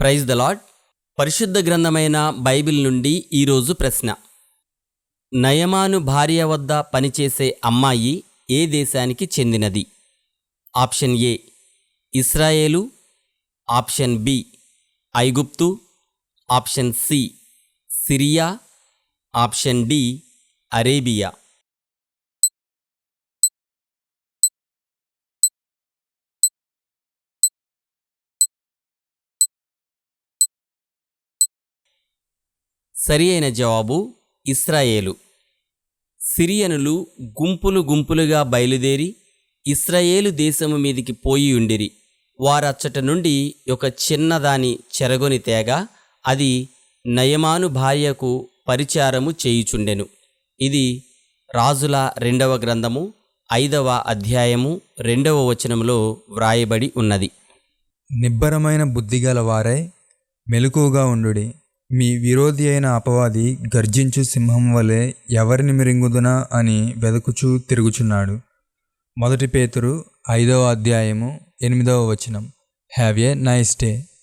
Praise the lord పరిశుద్ధ గ్రంథమైన Bible నుండి ఈరోజు ప్రశ్న. నయమాను భార్య వద్ద పనిచేసే అమ్మాయి ఏ దేశానికి చెందినది? ఆప్షన్ ఏ ఇస్రాయేలు. ఆప్షన్ బి ఐగుప్తు. Option C Syria. Option D Arabia. సరి అయిన జవాబు ఇస్రాయేలు. సిరియనులు గుంపులు గుంపులుగా బయలుదేరి ఇస్రాయేలు దేశము మీదికి పోయి ఉండిరి. వారచ్చట నుండి ఒక చిన్నదాని చెరగొని తేగ అది నయమాను భార్యకు పరిచారము చేయుచుండెను. ఇది రాజుల రెండవ గ్రంథము ఐదవ అధ్యాయము రెండవ వచనములో వ్రాయబడి ఉన్నది. నిబ్బరమైన బుద్ధిగల వారై మెలకుగా ఉండుడి. మీ విరోధి అయిన అపవాది గర్జించు సింహం వలె ఎవరిని మిరింగుదునా అని వెదకుచూ తిరుగుచున్నాడు. మొదటి పేతురు ఐదవ అధ్యాయము ఎనిమిదవ వచనం. Have a nice day.